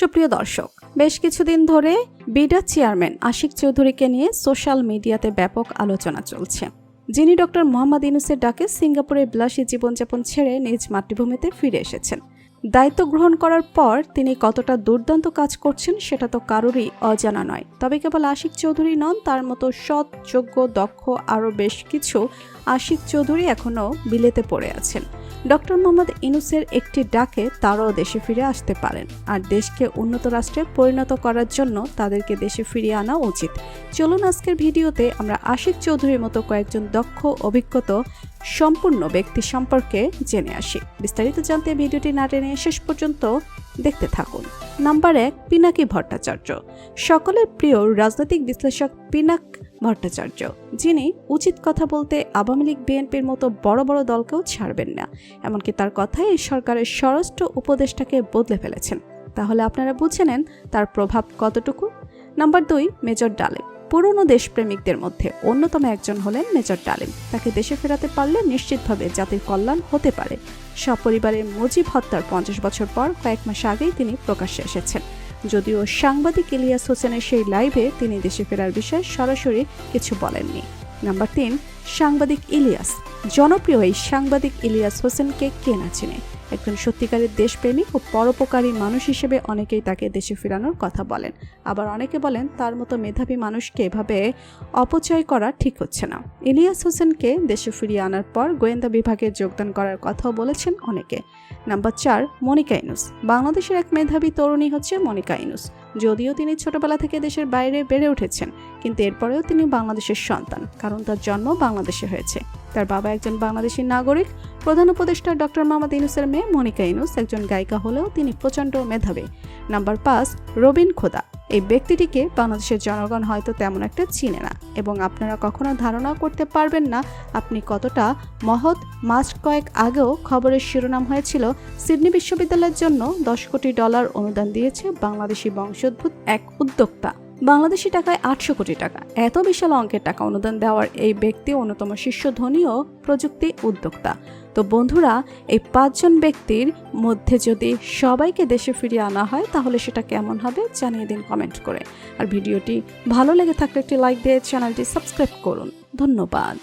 সুপ্রিয় দর্শক, বেশ কিছুদিন ধরে বিডা চেয়ারম্যান আশিক চৌধুরীকে নিয়ে সোশ্যাল মিডিয়াতে ব্যাপক আলোচনা চলছে। যিনি ডক্টর মোহাম্মদ ইউনুসের ডাকে সিঙ্গাপুরের বিলাসী জীবনযাপন ছেড়ে নিজ মাতৃভূমিতে ফিরে এসেছেন। দায়িত্ব গ্রহণ করার পর তিনি কতটা দুর্দান্ত কাজ করছেন সেটা তো কারোরই অজানা নয়। তবে কেবল আশিক চৌধুরী নন, তার মতো সৎ, যোগ্য, দক্ষ আরও বেশ কিছু আশিক চৌধুরী এখনও বিলেতে পড়ে আছেন। ডক্টর মোহাম্মদ ইনুসের একটি ডাকে তারাও দেশে ফিরে আসতে পারেন আর দেশকে উন্নত রাষ্ট্রে পরিণত করার জন্য তাদেরকে দেশে ফিরিয়ে আনা উচিত। চলুন আজকের ভিডিওতে আমরা আশিক চৌধুরীর মতো কয়েকজন দক্ষ, অভিজ্ঞত, সম্পূর্ণ ব্যক্তি সম্পর্কে জেনে আসি। বিস্তারিত জানতে ভিডিওটি না টেনে শেষ পর্যন্ত দেখতে থাকুন। নাম্বার এক, পিনাকি ভট্টাচার্য। সকলের প্রিয় রাজনৈতিক বিশ্লেষক পিনাক ভট্টাচার্য, যিনি উচিত কথা বলতে আওয়ামী লীগ, বিএনপির মতো বড় বড় দলকেও ছাড়বেন না। এমনকি তার কথায় এই সরকারের স্বরাষ্ট্র উপদেষ্টাকে বদলে ফেলেছেন। তাহলে আপনারা বুঝে নেন তার প্রভাব কতটুকু? নাম্বার দুই, মেজর ডালিম পুরনো দেশপ্রেমিকদের মধ্যে অন্যতম একজন হলেন মেজর ডালিম। তাকে দেশে ফেরাতে পারলে নিশ্চিতভাবে জাতির কল্যাণ হতে পারে। সপরিবারে মুজিব হত্যার পঞ্চাশ বছর পর কয়েক মাস আগেই তিনি প্রকাশ্যে এসেছেন। যদিও সাংবাদিক ইলিয়াস হোসেনের সেই লাইভে তিনি দেশে ফেরার বিষয়ে সরাসরি কিছু বলেননি। নাম্বার তিন, সাংবাদিক ইলিয়াস। জনপ্রিয় এই সাংবাদিক ইলিয়াস হোসেনকে কে না চিনে? একজন সত্যিকারের দেশপ্রেমিক ও পরোপকারী মানুষ হিসেবে অনেকেই তাকে দেশে ফেরানোর কথা বলেন। আবার অনেকে বলেন তার মতো মেধাবী মানুষকে এভাবে অপচয় করা ঠিক হচ্ছে না। ইলিয়াস হোসেনকে দেশে ফিরিয়ে আনার পর গোয়েন্দা বিভাগে যোগদান করার কথাও বলেছেন অনেকে। নাম্বার চার, মনিকা ইনুস। বাংলাদেশের এক মেধাবী তরুণী হচ্ছে মনিকা ইনুস। যদিও তিনি ছোটবেলা থেকে দেশের বাইরে বেড়ে উঠেছেন, কিন্তু এরপরেও তিনি বাংলাদেশের সন্তান, কারণ তার জন্ম বাংলাদেশে হয়েছে। তার বাবা একজন বাংলাদেশি নাগরিক, প্রধান উপদেষ্টা ডক্টর মোহাম্মদ ইনুসের মেয়ে মনিকা ইনুস একজন গায়িকা হলেও তিনি প্রচণ্ড মেধাবী। নাম্বার পাঁচ, রবিন খোদা। এই ব্যক্তিটিকে বাংলাদেশের জনগণ হয়তো তেমন একটা চিনে না এবং আপনারা কখনো ধারণাও করতে পারবেন না আপনি কতটা মহৎ। মাস কয়েক আগেও খবরের শিরোনাম হয়েছিল, সিডনি বিশ্ববিদ্যালয়ের জন্য দশ কোটি ডলার অনুদান দিয়েছে বাংলাদেশি বংশোদ্ভূত এক উদ্যোক্তা। বাংলাদেশি টাকায় আটশো কোটি টাকা। এত বিশাল অঙ্কের টাকা অনুদান দেওয়ার এই ব্যক্তি অন্যতম শীর্ষ ধনী ও প্রযুক্তি উদ্যোক্তা। তো বন্ধুরা, এই পাঁচজন ব্যক্তির মধ্যে যদি সবাইকে দেশে ফিরিয়ে আনা হয়, তাহলে সেটা কেমন হবে জানিয়ে দিন কমেন্ট করে। আর ভিডিওটি ভালো লেগে থাকলে একটি লাইক দিয়ে চ্যানেলটি সাবস্ক্রাইব করুন। ধন্যবাদ।